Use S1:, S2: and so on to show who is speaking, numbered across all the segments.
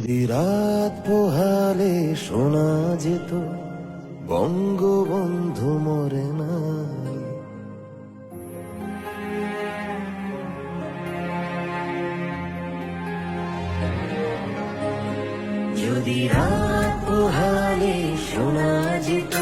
S1: যদি রাত পোহালে শোনা যেত বঙ্গবন্ধু মরে না
S2: যদি রাত পোহালে শোনা যেত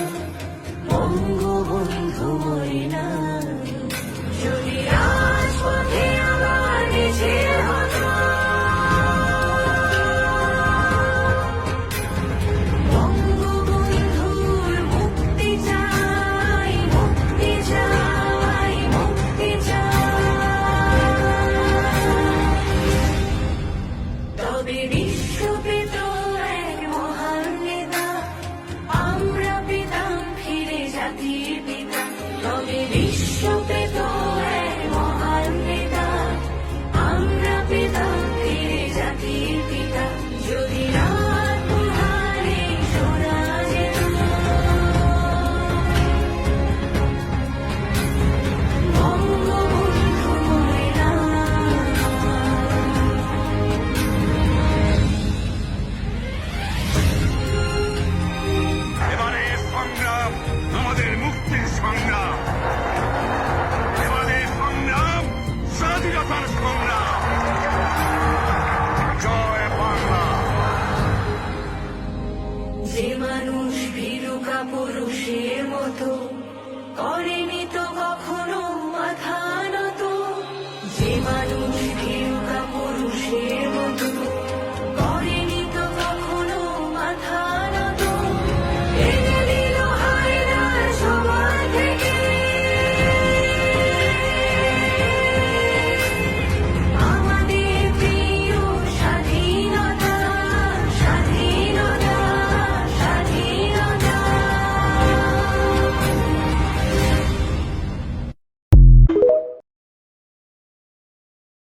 S2: Muga Purushi